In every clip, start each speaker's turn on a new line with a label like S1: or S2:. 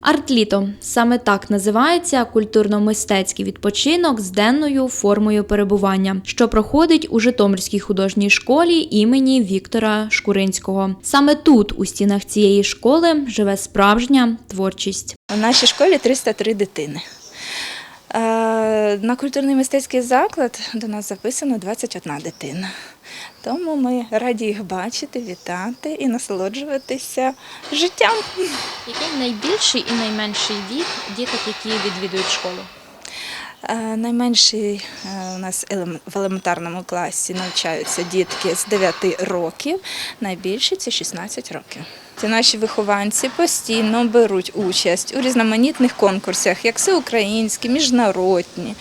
S1: Артліто саме так називається культурно-мистецький відпочинок з денною формою перебування, що проходить у Житомирській художній школі імені Віктора Шкуринського. Саме тут, у стінах цієї школи, живе справжня творчість.
S2: У нашій школі 303 дитини. На культурний мистецький заклад до нас записано 21 дитина. Тому ми раді їх бачити, вітати і насолоджуватися життям.
S1: Який найбільший і найменший вік діток, які відвідують школу?
S2: Е, Найменший е, у нас в елементарному класі навчаються дітки з 9 років, найбільші це 16 років. Ці наші вихованці постійно беруть участь у різноманітних конкурсах, як всеукраїнські, міжнародні.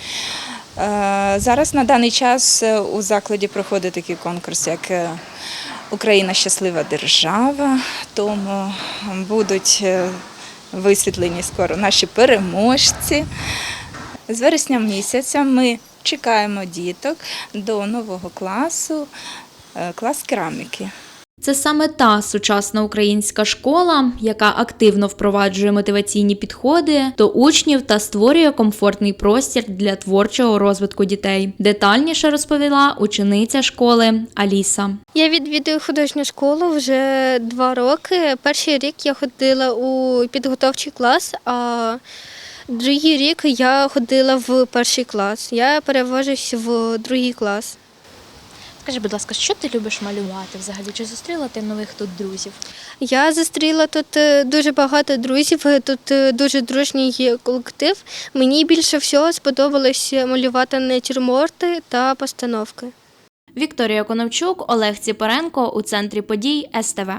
S2: Е, Зараз на даний час у закладі проходить такий конкурс, як Україна щаслива держава, тому будуть висвітлені скоро наші переможці. З вересня місяця ми чекаємо діток до нового класу, е, клас кераміки.
S1: Це саме та сучасна українська школа, яка активно впроваджує мотиваційні підходи до учнів та створює комфортний простір для творчого розвитку дітей. Детальніше розповіла учениця школи Аліса.
S3: Я відвідую художню школу вже два роки. Перший рік я ходила у підготовчий клас, а другий рік я ходила в перший клас. Я перевожусь в другий клас.
S4: Скажи, будь ласка, що ти любиш малювати взагалі? Чи зустріла ти нових тут друзів?
S3: Я зустріла тут е, дуже багато друзів, е, тут е, дуже дружній колектив. Мені більше всього сподобалось малювати натюрморти та постановки.
S1: Вікторія Коновчук, Олег Ціпаренко у центрі подій СТВ.